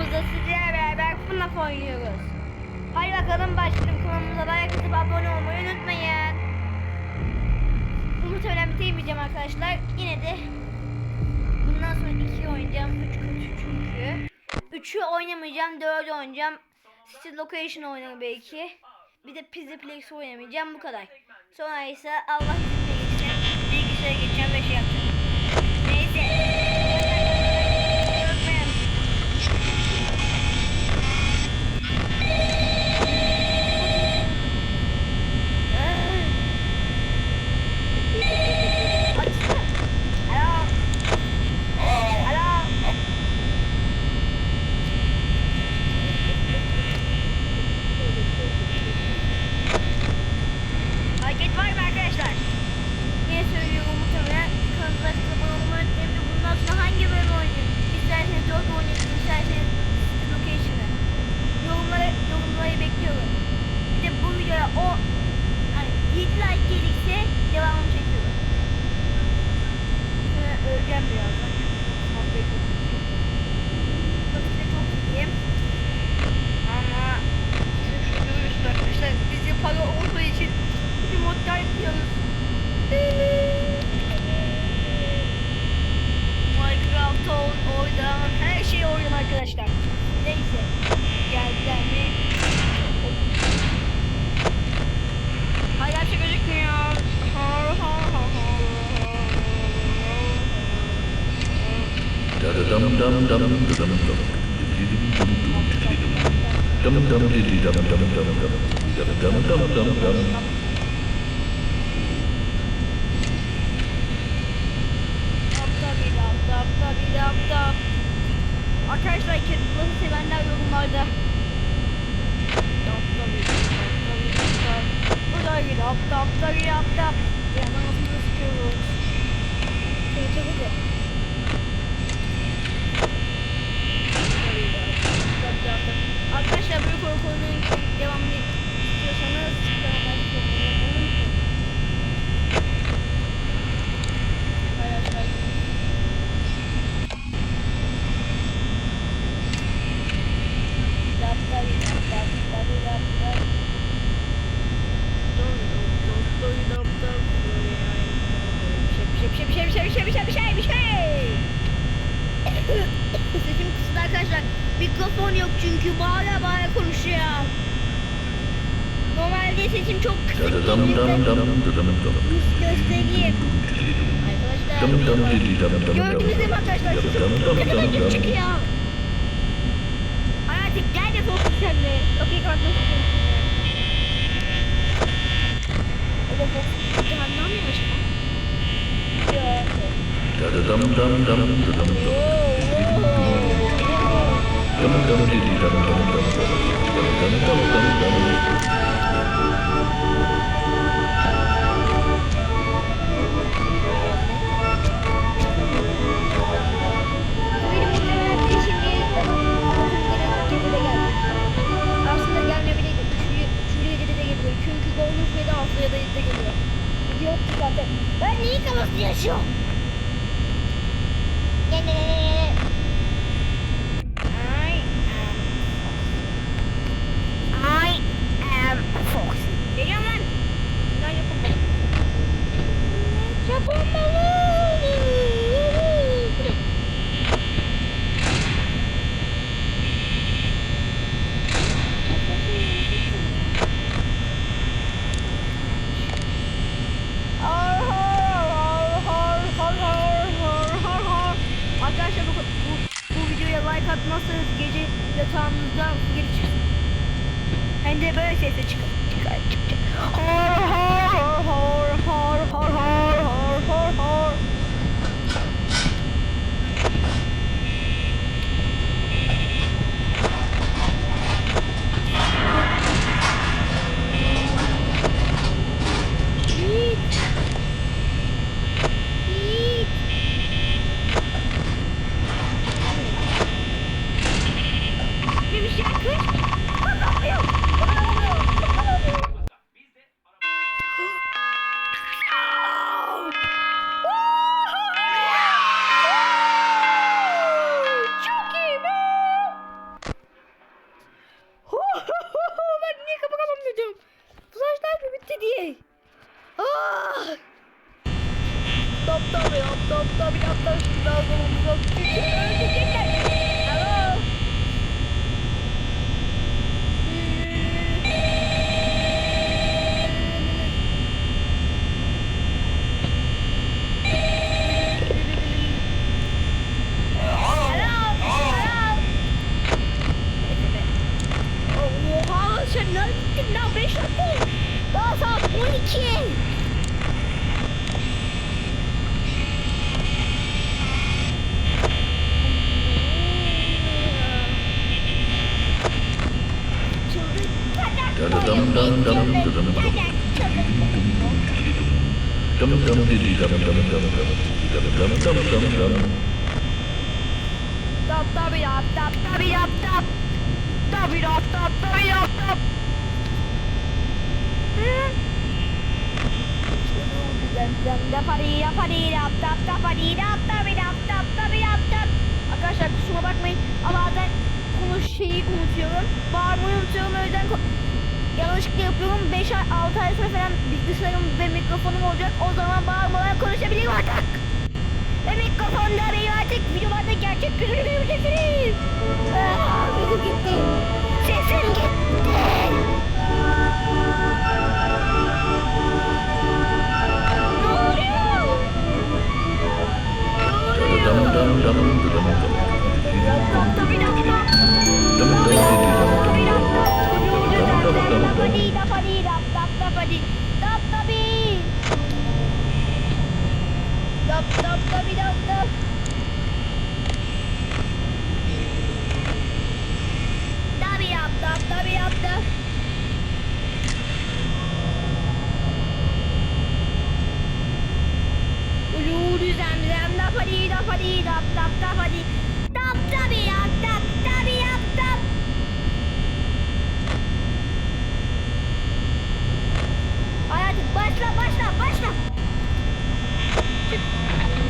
videomuzda sizlerle beraber FNAF oynuyoruz. Hadi bakalım başlayalım. Kanalımıza like atıp abone olmayı unutmayın. Muhtemelen bitirmeyeceğim arkadaşlar. Yine de bundan sonra 2 oynayacağım. 3 kötü çünkü. 3'ü oynamayacağım. 4'ü oynayacağım. City Location oynarım belki. Bir de Pizza Plex oynamayacağım. Bu kadar. Sonra ise Allah izniyle geçeceğim. Bilgisayara geçeceğim ve şey yapacağım. Hareket var mı arkadaşlar? Yine söylüyorum muhtemelen kanalımıza abone olmayı unutmayın. Bundan sonra hangi bölüm oynayayım? İsterseniz 4 oynayayım, isterseniz Location'ı. Yorumlara, yorumları bekliyorum. Bir de bu videoya o hani 7 like gelirse devamını çekiyorum. Sonra öleceğim birazdan. Çok iyi. Ama Dum dum diddy dum dum dum dum. Dum dum dum dum dum. Arkadaşlar Catbul'u sevenler yorumlarda. Burada dap dap dap dap dap. Bir yandan aslında sıkıyoruz. Seni çabuk arkadaşlar. Mikrofon yok çünkü bağıra bağıra konuşuyor. Normalde sesim çok kısık göstereyim. Arkadaşlar gördünüz mü arkadaşlar sesim ne kadar çıkıyor. Artık gel de fokus sen de. Okey kardeşim. Ama fokus cehennem mi acaba? Yok. Dam dam dam dam dam dam. Yok ki zaten. Ben neyi kafası yaşıyorum? Gel gel gel gel. Arkadaşlar bu, bu, bu videoya like atmazsanız gece yatağınızdan geri çıksın. Hem de böyle sesle çıkar. Çıkar çıkacak. Stop bir atlar daha sonumuza. Hello. Hello. Hello. Oha sen nerede gittin lan 5 dakika oldu. Daha saat 12. Dum dum dum dum dum dum. Dum dum diddy dum dum dum dum. Dum dum dum dum dum. Tap tap yap tap tap yap tap. Tap yap tap tap yap tap. Arkadaşlar kusura bakmayın ama bazen konuş şeyi unutuyorum. Bağırmayı unutuyorum o yüzden yanlışlıkla yapıyorum. 5 ay 6 ay sonra falan bilgisayarım ve mikrofonum olacak. O zaman bağırmadan konuşabilirim artık. Ve mikrofonda benim artık videolarda gerçek yüzümü göreceksiniz. Aa, sesim gitti. Sesim gitti. Ne oluyor? Ne oluyor? dum dum dum dum. Laptop tabi laptop. Dum dum diddy dum dum Tabi dum. laptop. Dum dum dum dum. Tapadi tapadi laptop tapadi. Tap tabi. Tap tap tabi laptop. Tabi laptop tabi laptop. Ulu zam zam tapadi tapadi tap tap tapadi. Tap tabi laptop tabi laptop. Hadi başla başla başla. Niye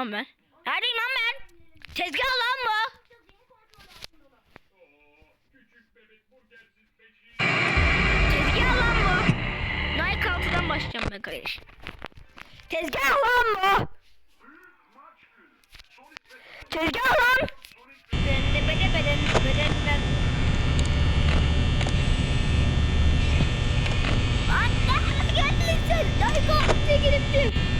Lan ben? Neredeyim lan ben? Tezgah lan bu. Tezgah lan bu. Nike altıdan başlayacağım ben kardeş. Tezgah lan bu. Tezgah lan. Altıya giriptim.